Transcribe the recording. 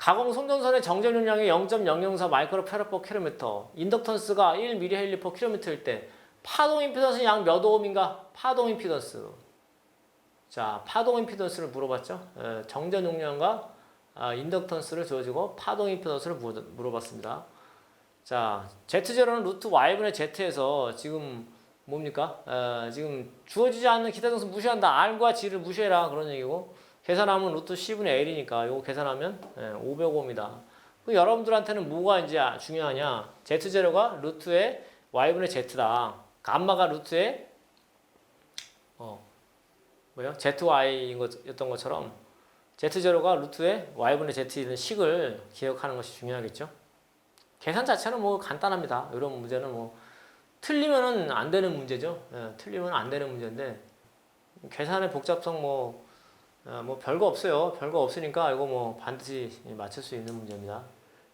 가공 송전선의 정전 용량이 0.004 마이크로 페라포 킬로미터, 인덕턴스가 1 미리헬리 퍼 킬로미터일 때 파동 임피던스는 약 몇 오음인가? 파동 임피던스. 자, 파동 임피던스를 물어봤죠. 에, 정전 용량과 아, 인덕턴스를 주어지고 파동 임피던스를 물- 물어봤습니다. 자, Z0는 루트 Y분의 Z에서 지금 뭡니까? 어, 지금 주어지지 않는 기타 정수 무시한다. R과 G를 무시해라. 그런 얘기고. 계산하면 루트 C분의 L이니까 이거 계산하면 예, 505입니다. 그 여러분들한테는 뭐가 이제 중요하냐? Z0가 루트의 Y분의 Z다. 감마가 루트의 어, 뭐요? ZY인 것였던 것처럼 Z0가 루트의 Y분의 Z인 식을 기억하는 것이 중요하겠죠? 계산 자체는 뭐 간단합니다. 이런 문제는 뭐 틀리면은 안 되는 문제죠. 예, 틀리면 안 되는 문제인데 계산의 복잡성 뭐, 어, 뭐 별거 없어요. 별거 없으니까 이거 뭐 반드시 맞출 수 있는 문제입니다.